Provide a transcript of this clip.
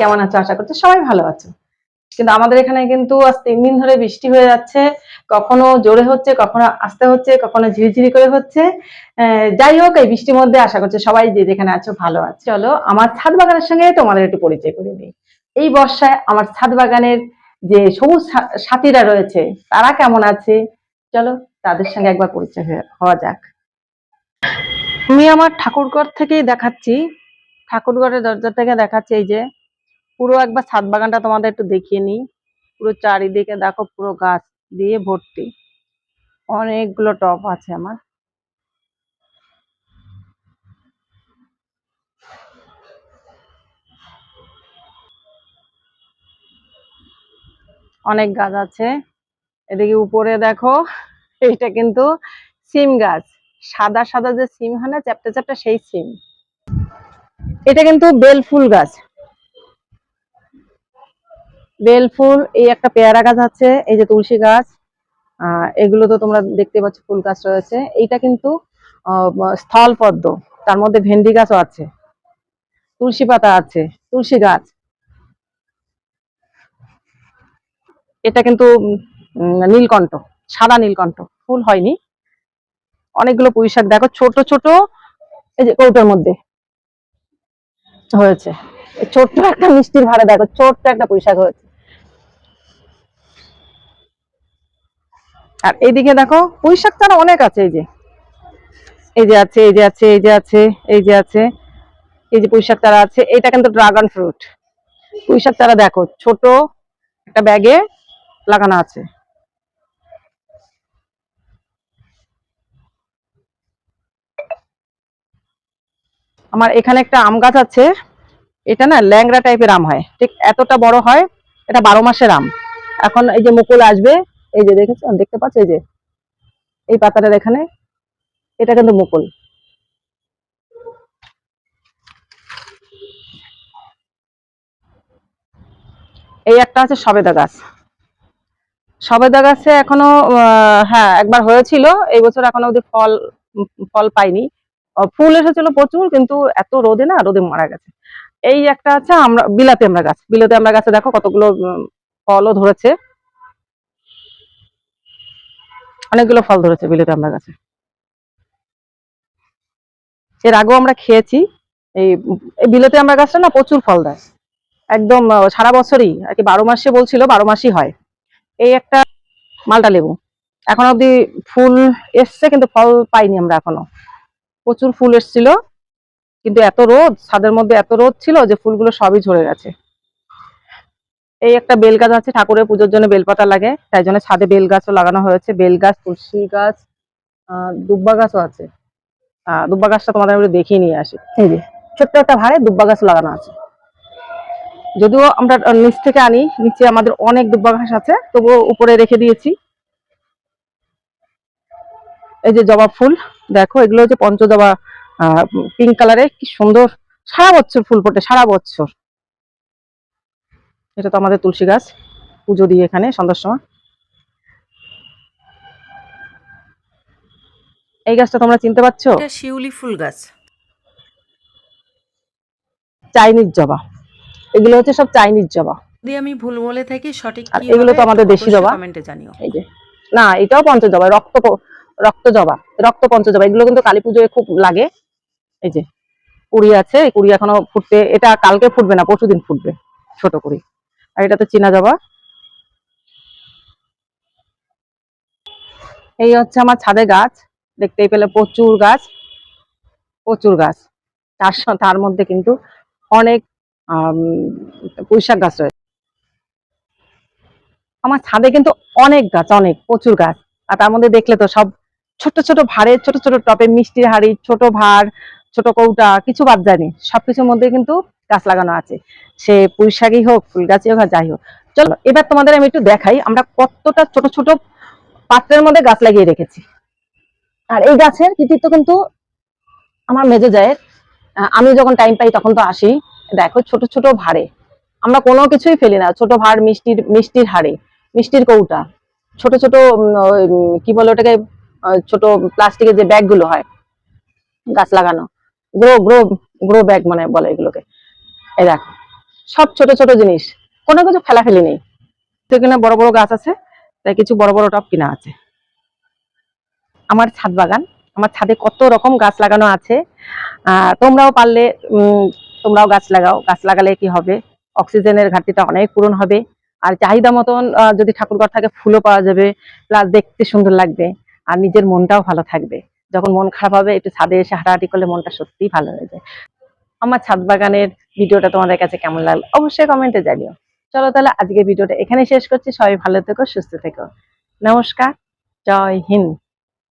কেমন আছো? আশা করছি সবাই ভালো আছো। কিন্তু আমাদের এখানে কিন্তু আজ তিন দিন ধরে বৃষ্টি হয়ে যাচ্ছে। কখনো জোরে হচ্ছে, কখনো আস্তে হচ্ছে, কখনো ঝিরিঝিরি করে হচ্ছে। যাই হোক, এই বৃষ্টির মধ্যে আশা করছি সবাই যে যেখানে আছো ভালো আছে। চলো, আমার ছাদ বাগানের সঙ্গে তোমাদের একটু পরিচয় করে দিই। এই বর্ষায় আমার ছাদ বাগানের যে সবুজ সাথীরা রয়েছে, তারা কেমন আছে? চলো, তাদের সঙ্গে একবার পরিচয় হওয়া যাক। আমি আমার ঠাকুরঘর থেকেই দেখাচ্ছি। ঠাকুরঘরের দরজা থেকে দেখাচ্ছি, এই যে। পুরো একবার ছাদ বাগানটা তোমাদের একটু দেখিয়ে নিই। পুরো চারিদিকে দেখো পুরো গাছ দিয়ে ভর্তি। অনেকগুলো টব আছে আমার। অনেক গাছ আছে। এদিকে উপরে দেখো, এইটা কিন্তু সিম গাছ। সাদা সাদা যে সিম হয় না, চ্যাপটা চ্যাপটা সেই সিম। এটা কিন্তু বেল ফুল গাছ। বেল ফুল এই একটা পেয়ারা গাছ আছে, এই যে তুলসী গাছ এগুলো তো তোমরা দেখতে পাচ্ছ, ফুল গাছ রয়েছে। এইটা কিন্তু স্থল পদ্ম, তার মধ্যে ভেন্ডি গাছও আছে, তুলসী পাতা আছে, তুলসী গাছ। এটা কিন্তু নীলকণ্ঠ, সাদা নীলকণ্ঠ, ফুল হয়নি। অনেকগুলো পুঁই শাক, দেখো, ছোট ছোট, এই যে কৌটোর মধ্যে হয়েছে। ছোট্ট একটা মিষ্টির ভাড়া, দেখো, ছোট্ট একটা পুঁই শাক হয়েছে। আর এইদিকে দেখো পুঁই শাক চারা অনেক আছে, এই যে। এই যে আছে, এই যে আছে, এই যে আছে, এই যে আছে, এই যে পুঁই শাক চারা আছে, এটা কিন্তু ড্রাগন ফ্রুট পুঁই শাক চারা দেখো, ছোট একটা ব্যাগে লাগানো আছে। আমার এখানে একটা আম গাছ আছে, এটা না ল্যাংড়া টাইপের আম হয়, ঠিক এতটা বড় হয়, এটা বারো মাসের আম। এখন এই যে মুকুল আসবে এই যে দেখেছ দেখতে পাচ্ছ এই যে, এই পাতাটার এখানে, এটা কিন্তু মুকুল। এই একটা আছে সবেদা গাছ। সবেদা গাছে এখনও হ্যাঁ একবার হয়েছিল, এই বছর এখনও অব্দি ফল ফল পাইনি। ফুল এসেছিল প্রচুর, কিন্তু এত রোদে না, রোদে মারা গেছে। এই একটা আছে আমরা, বিলাতে আমরা গাছ। বিলাতে আমরা গাছে দেখো কতগুলো ফলও ধরেছে। অনেকগুলো ফল ধরেছে বিলাতি আমরা গাছে এর আগেও আমরা খেয়েছি, এই বিলাতি আমরা গাছটা না প্রচুর ফল দেয়। একদম সারা বছরই, আর কি বারো মাসে বলছিল, বারো মাসই হয়। এই একটা মালটা লেবু। এখন অব্দি ফুল এসছে, কিন্তু ফল পাইনি আমরা এখনও। প্রচুর ফুল এসছিল, কিন্তু এত রোদ, ছাদের মধ্যে এত রোদ ছিল যে ফুলগুলো সবই ঝরে গেছে। এই একটা বেল গাছ আছে ঠাকুরের পুজোর জন্য বেলপাতা লাগে তাই জন্য ছাদে বেল গাছও লাগানো হয়েছে। বেল গাছ তুলসী গাছ আহ দুব্বা গাছও আছে। দুব্বা গাছটা তোমাদের আমি দেখিয়ে নিয়ে আসি। এই যে ছোট্ট একটা ভাড়ে দুব্বা গাছ লাগানো আছে। যদিও আমরা নিচ থেকে আনি নিচে আমাদের অনেক দুব্বা ঘাস আছে তবুও উপরে রেখে দিয়েছি। এই যে জবা ফুল দেখো এগুলো হচ্ছে পঞ্চজবা পিঙ্ক কালারের কি সুন্দর সারা বছর ফুল ফোটে সারা বছর। এটা তো আমাদের তুলসী গাছ। পুজো দিই এখানে সন্ধ্যার সময়। এই গাছটা তোমরা চিনতে পারছ? এটা শিউলি ফুল গাছ। চাইনিজ জবা। এগুলো হচ্ছে সব চাইনিজ জবা। যদি আমি ভুল বলে থাকি সঠিক কি এগুলো তো আমাদের দেশি জবা। কমেন্টে জানিও। এই যে। না এটাও পঞ্চজবা রক্ত রক্ত জবা রক্ত পঞ্চজবা। এগুলো কিন্তু কালী পুজোয় খুব লাগে। এই যে কুড়ি আছে এই কুড়ি এখনও ফুটতে এটা কালকে ফুটবে না পরশু দিন ফুটবে ছোট কুড়ি। আর এটা তো চীনা জবা। এই হচ্ছে আমার ছাদে গাছ। দেখতেই পেলে প্রচুর গাছ প্রচুর গাছ। তার তার মধ্যে কিন্তু অনেক পুঁইশাক গাছ রয়েছে। আমার ছাদে কিন্তু অনেক গাছ, অনেক, প্রচুর গাছ। আর তার মধ্যে দেখলে তো সব ছোট ছোট ভাড়ে, ছোট ছোট টপে মিষ্টির হাড়ি, ছোট ভাড়, ছোট কৌটা, কিছু বাদ যায়নি। সবকিছুর মধ্যে কিন্তু গাছ লাগানো আছে। সে পুঁই শাকই হোক, ফুল গাছই হোক যাই হোক। চলো, এবার তোমাদের আমি একটু দেখাই আমরা কতটা ছোট ছোট পাত্রের মধ্যে গাছ লাগিয়ে রেখেছি। আর এই গাছের কৃতিত্ব কিন্তু আমার মেজে যায় আমি যখন টাইম পাই তখন তো আসি। দেখো, ছোট ছোট ভাড়ে। আমরা কোনো কিছুই ফেলি না, ছোট ভাড় মিষ্টির মিষ্টির হাড়ে, মিষ্টির কৌটা। ছোট ছোট কি বলে ওটাকে ছোট প্লাস্টিকের যে ব্যাগগুলো হয়, গাছ লাগানো। গ্রো গ্রো গ্রো ব্যাগ মানে বলে এগুলোকে। এই দেখো, সব ছোট ছোট জিনিস, কোনো কিছু ফেলাফেলি নেই। তো এখানে বড় বড় গাছ আছে, তাই কিছু বড় বড় টব কিনা আছে। আমার ছাদ বাগান, আমার ছাদে কত রকম গাছ লাগানো আছে। তোমরাও পারলে তোমরাও গাছ লাগাও। গাছ লাগালে কি হবে? অক্সিজেনের ঘাটতিটা অনেক পূরণ হবে। আর চাহিদা মতন যদি ঠাকুরঘর থাকে, ফুলও পাওয়া যাবে। প্লাস দেখতে সুন্দর লাগবে। আর নিজের মনটাও ভালো থাকবে। যখন মন খারাপ হবে, একটু ছাদে এসে হাঁটাহাঁটি করলে মনটা সত্যিই ভালো হয়ে যায়। আমার ছাদ বাগানের ভিডিওটা তোমাদের কাছে কেমন লাগল অবশ্যই কমেন্টে জানিও। চলো তাহলে আজকে ভিডিওটা এখানে শেষ করছি। সবাই ভালো থেকো, সুস্থ থেকো। নমস্কার, জয় হিন্দ।